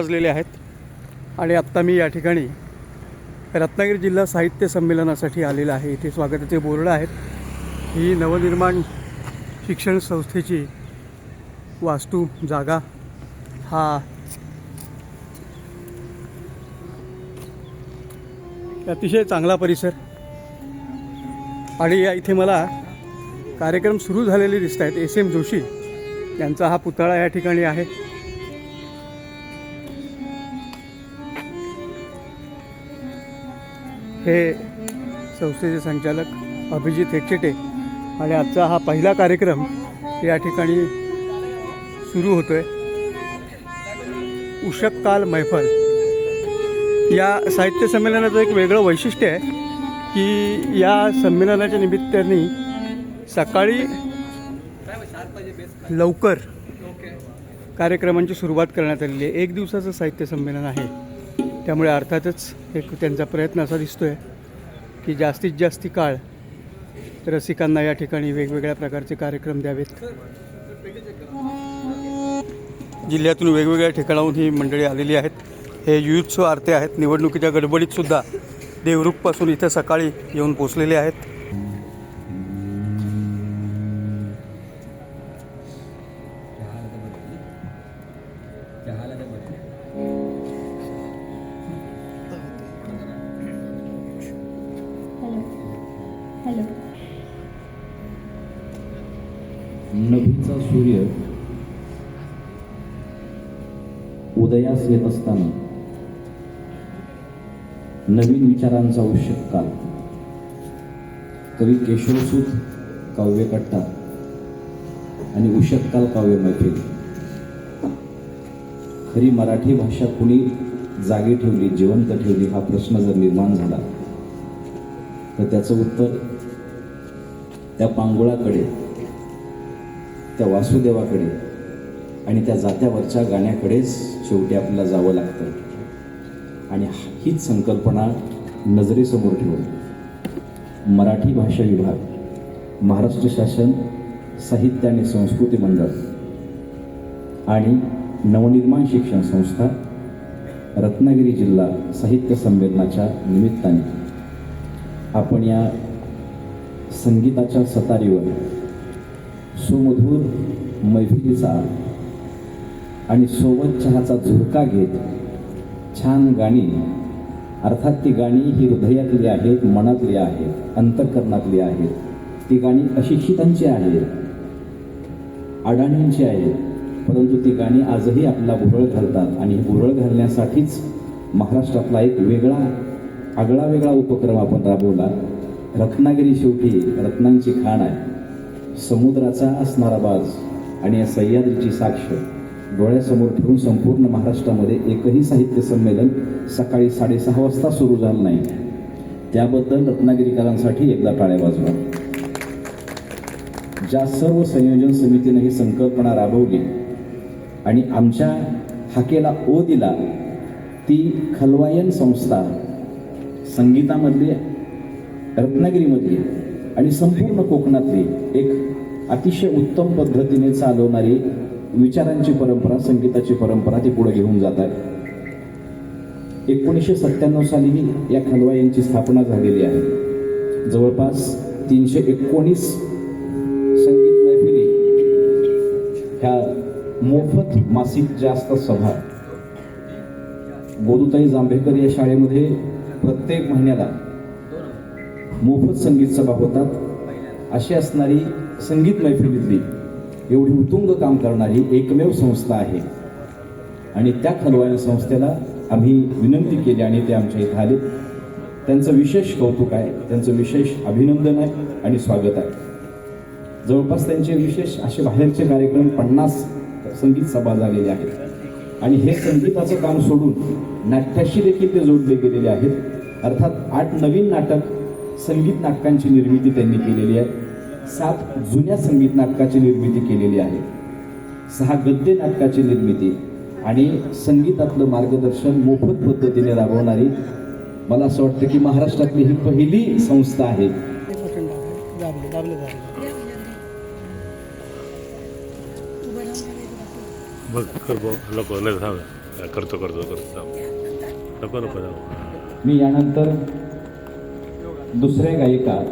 वाजलेले आहेत. आणि आत्ता मी या ठिकाणी रत्नागिरी जिल्हा साहित्य संमेलनासाठी आलेलं आहे. इथे स्वागताचे बोर्ड आहेत. ही नवनिर्माण शिक्षण संस्थेची वास्तू जागा हा अतिशय चांगला परिसर. आणि या इथे मला कार्यक्रम सुरू झालेले दिसत आहेत एस एम जोशी यांचा हा पुतळा या ठिकाणी आहे. हे संस्थेचे संचालक अभिजित एकचेटे आणि आजचा हा पहिला कार्यक्रम या ठिकाणी सुरू होतो आहे उषक्काल मैफल. या साहित्य संमेलनाचं एक वेगळं वैशिष्ट्य आहे की या संमेलनाच्या निमित्ताने सकाळी लवकर कार्यक्रमांची सुरुवात करण्यात आलेली आहे. एक दिवसाचं साहित्य संमेलन आहे. त्यामुळे अर्थातच एक त्यांचा प्रयत्न असा दिसतो आहे की जास्तीत जास्त काळ रसिकांना या ठिकाणी वेगवेगळ्या प्रकारचे कार्यक्रम द्यावेत. जिल्ह्यातून वेगवेगळ्या ठिकाणाहून ही मंडळी आलेली आहेत. हे युथ्स आरते आहेत. निवडणुकीच्या गडबडीतसुद्धा देवरूखपासून इथं सकाळी येऊन पोचलेले आहेत. हॅलो. नभीचा सूर्य उदयास येत असताना नवीन विचारांचा आवश्यक काल. कवी केशवसूत काव्यकट्टा आणि उषक्काल काव्य मैफिल खरी मराठी भाषा कुणी जागी ठेवली जिवंत ठेवली हा प्रश्न जर निर्माण झाला तर त्याचं उत्तर त्या पांगुळाकडे त्या वासुदेवाकडे आणि त्या जात्यावरच्या गाण्याकडेच शेवटी आपल्याला जावं लागतं. आणि हीच संकल्पना नजरेसमोर ठेवून मराठी भाषा विभाग महाराष्ट्र शासन साहित्य आणि संस्कृती मंडळ आणि नवनिर्माण शिक्षण संस्था रत्नागिरी जिल्हा साहित्य संमेलनाच्या निमित्ताने आपण या संगीताच्या सतारीवर सुमधूर मैफिलीचा आणि सोबत चहाचा झुरका घेत छान गाणी अर्थात ती गाणी ही हृदयातली आहेत मनातली आहेत अंतःकरणातली आहेत. ती गाणी अशिक्षितांची आहेत अडाणींची आहेत परंतु ती गाणी आजही आपला भुरळ घालतात आणि भुरळ घालण्यासाठीच महाराष्ट्रातला एक वेगळा आगळा वेगळा उपक्रम आपण राबवला. रत्नागिरी शेवटी रत्नांची खाण आहे. समुद्राचा असणारा बाज आणि या सह्याद्रीची साक्ष डोळ्यासमोर ठेवून संपूर्ण महाराष्ट्रामध्ये एकही साहित्य संमेलन सकाळी साडेसहा वाजता सुरू झालं नाही. त्याबद्दल रत्नागिरीकरांसाठी एकदा टाळ्या वाजवा. ज्या सर्व संयोजन समितीने ही संकल्पना राबवली आणि आमच्या हाकेला ओ दिला ती खलवायन संस्था संगीतामधली रत्नागिरीमधली आणि संपूर्ण कोकणातली एक अतिशय उत्तम पद्धतीने चालवणारी विचारांची परंपरा संगीताची परंपरा ती पुढे घेऊन जात आहे एकोणीसशे सत्त्याण्णव साली या खलवायांची स्थापना झालेली आहे. जवळपास तीनशे एकोणीस संगीत मैफिली ह्या मोफत मासिक जास्त सभा गोदुताई जांभेकर या शाळेमध्ये प्रत्येक महिन्याला मोफत संगीत सभा होतात. अशी असणारी संगीत मैफिलीतली एवढी उत्तुंग काम करणारी एकमेव संस्था आहे. आणि त्या खलवायन संस्थेला आम्ही विनंती केली आणि ते आमच्या इथं आले. त्यांचं विशेष कौतुक आहे. त्यांचं विशेष अभिनंदन आहे आणि स्वागत आहे. जवळपास त्यांचे विशेष असे बाहेरचे कार्यक्रम पन्नास संगीत सभा झालेले आहेत. आणि हे संगीताचं काम सोडून नाट्याशी देखील ते जोडले गेलेले आहेत. अर्थात आठ नवीन नाटक संगीत नाटकांची निर्मिती त्यांनी केलेली आहे. सात जुन्या संगीत नाटकाची निर्मिती केलेली आहे. सहा गद्य नाटकाची निर्मिती आणि संगीतातलं मार्गदर्शन मोफत पद्धतीने राबवणारी मला असं वाटतं की महाराष्ट्रातली ही पहिली संस्था आहे. नको नको मी यानंतर दुसऱ्या गायिका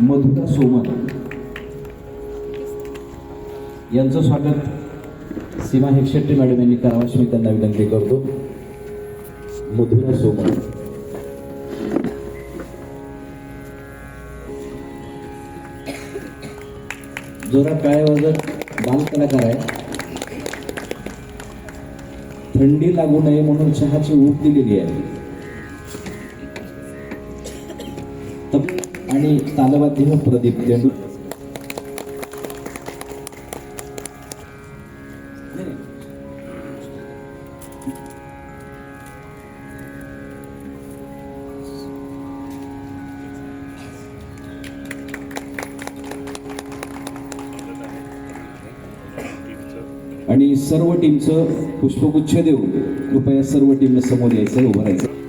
मधुरा सोमन. यांचं स्वागत सीमा हेकशेट्टी मॅडम यांनी करावं अशी मी त्यांना विनंती करतो. मधुरा सोमन. जोरा काळे वाजत? बालकलाकार आहे. थंडी लागू नये म्हणून चहाची ऊब दिलेली आहे. आणि तालवाद्य प्रदीप तेंडू आणि सर्व टीमचं पुष्पगुच्छ देऊन कृपया सर्व टीमला समोर यायचं उभं राहायचं.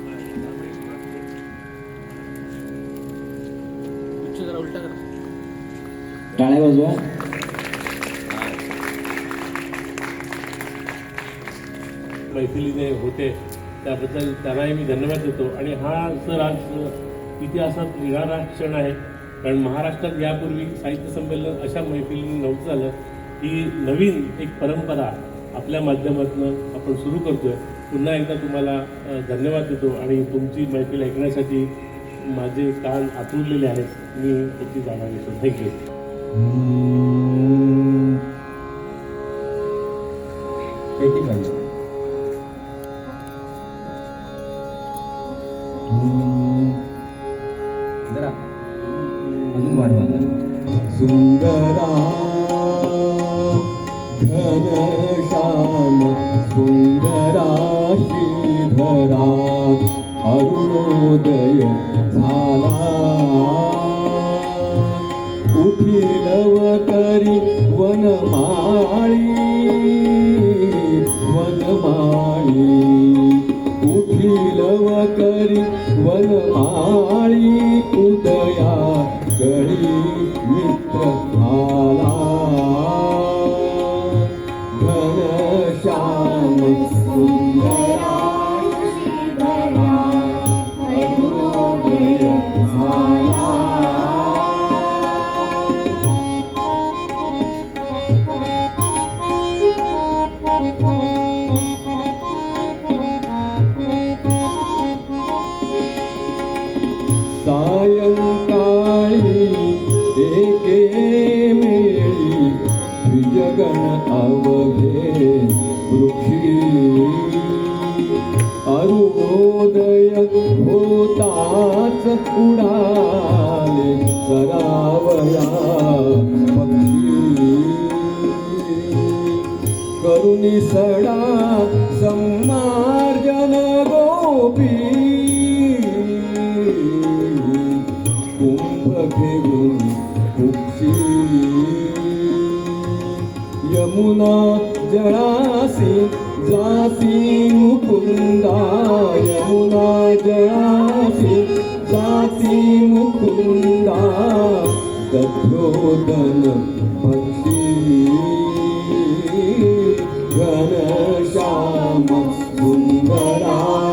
मैफिलीने होते त्याबद्दल त्यांनाही मी धन्यवाद देतो. आणि हा सर आज इतिहासात निघाला क्षण आहे. कारण महाराष्ट्रात यापूर्वी साहित्य संमेलन अशा मैफिलीने नव्हतं झालं. ही नवीन एक परंपरा आपल्या माध्यमातून आपण सुरू करतोय. पुन्हा एकदा तुम्हाला धन्यवाद देतो. आणि तुमची मैफिल ऐकण्यासाठी माझे कान आतुरलेले आहेत. मी त्याची जागा घेतो. थँक्यू फिरव करी वनमाळी वनमाळी. उठिलव करी वनमाळी उदया करी मित्र आला गण अवघे पृथ्वी अरुणोदय होताच उडाले सरावया पक्षी करुणी सडा सम्मार्जन गोपी कुंभ करुणा जयासि जासि मुकुन्दा यमुना जयासि जासि मुकुन्दा जातिमुण्डा दधोदन घनश्याम सुन्दरा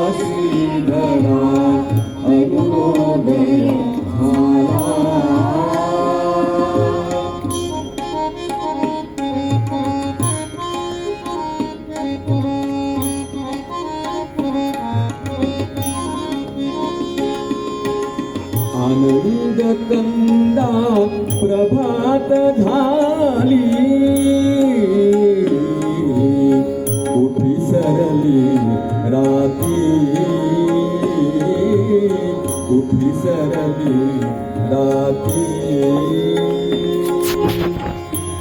प्रभात झाली उठी सरली राती। उठी सरली राती।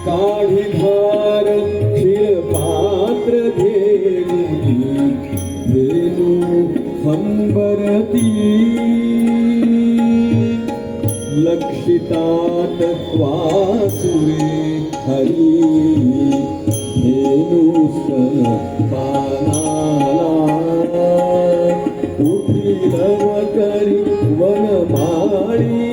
काढी धार घेऊनी धेनु हंबरती लक्षितात वासुरे हरी। धेनुसन पानाला उठिलव करी करी वनमाळी।